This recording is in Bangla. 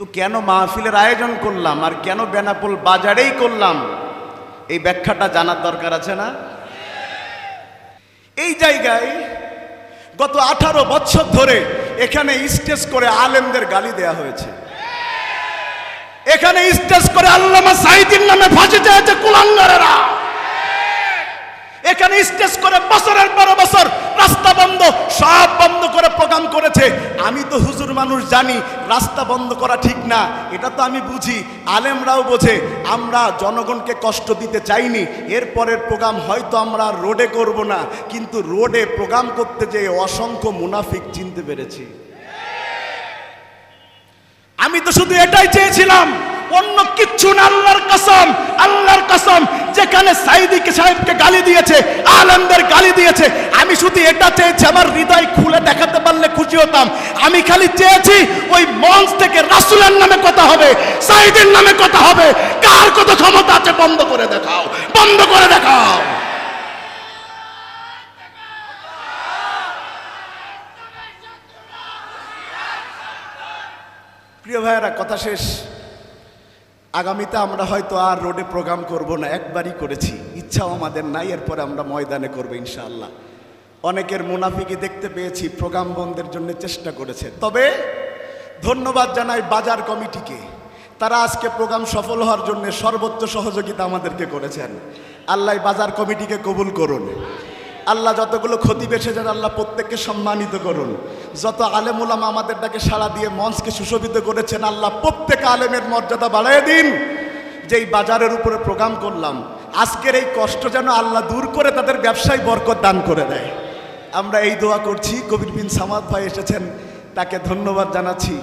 তো কেন মাহফিলের আয়োজন করলাম আর কেন বেনাপোল বাজারেই করলাম? এই ব্যাখ্যাটা জানার দরকার আছে না? এই জায়গায় গত আঠারো বছর ধরে এখানে স্টেজ করে আলেমদের গালি দেয়া হয়েছে। এখানে স্টেজ করে আল্লামা সাইদিন নামে ফাঁসি চেয়েছে কুলাঙ্গারেরা। এখানে স্টেজ করে বছরের পর বছর রাস্তা বন্ধ সব করেছে আমি তো হুজুর মানুষ জানি, রাস্তা বন্ধ করা ঠিক না। এটা তো আমি বুঝি। আলেমরাও বোঝে, আমরা জনগণকে কষ্ট দিতে চাইনি, এরপরের প্রোগ্রাম হয়তো আমরা রোডে করব না। কিন্তু রোডে প্রোগ্রাম করতে যেয়ে অসংখ্য মুনাফিক চিনতে পেরেছি। আমি তো শুধু এটাই চেয়েছিলাম, অন্য কিচ্ছু না, আল্লাহর কসম আল্লাহর কসম, যেখানে সাইদিকে সাহেবকে গালি দিয়েছে আলমদের গালি দিয়েছে। আমি শুধু এটা চেয়েছি, আমার হৃদয় খুলে দেখাতে পারলে খুশি হতাম। আমি খালি চেয়েছি, ওই মঞ্চ থেকে রাসুলের নামে কথা হবে, সাইদের নামে কথা হবে। কার কত ক্ষমতা আছে বন্ধ করে দেখাও, বন্ধ করে দেখাও। প্রিয় ভাইয়েরা, কথা শেষ। আগামীতে আমরা হয়তো আর রোডে প্রোগ্রাম করব না, একবারই করেছি। ইচ্ছাও আমাদের নাই, এরপরে আমরা ময়দানে করব ইনশাআল্লাহ। অনেকের মুনাফিকে দেখতে পেয়েছি, প্রোগ্রাম বন্ধের জন্য চেষ্টা করেছে। তবে ধন্যবাদ জানাই বাজার কমিটিকে। তারা আজকে প্রোগ্রাম সফল হওয়ার জন্য সর্বোচ্চ সহযোগিতা আমাদেরকে করেছেন। আল্লাহ বাজার কমিটিকে কবুল করুন। আল্লাহ যতগুলো ক্ষতি বেসেছেন, আল্লাহ প্রত্যেককে সম্মানিত করুন। যত আলেম ওলামা আমাদের ডাকে সাড়া দিয়ে মঞ্চকে সুশোভিত করেছেন, আল্লাহ প্রত্যেক আলেমের মর্যাদা বাড়ায় দিন। যেই বাজারের উপরে প্রোগ্রাম করলাম আজকের এই কষ্ট যেন আল্লাহ দূর করে তাদের ব্যবসায় বরকত দান করে দেয়। আমরা এই দোয়া করছি। কবির বিন সামাদ ভাই এসেছেন, তাকে ধন্যবাদ জানাচ্ছি।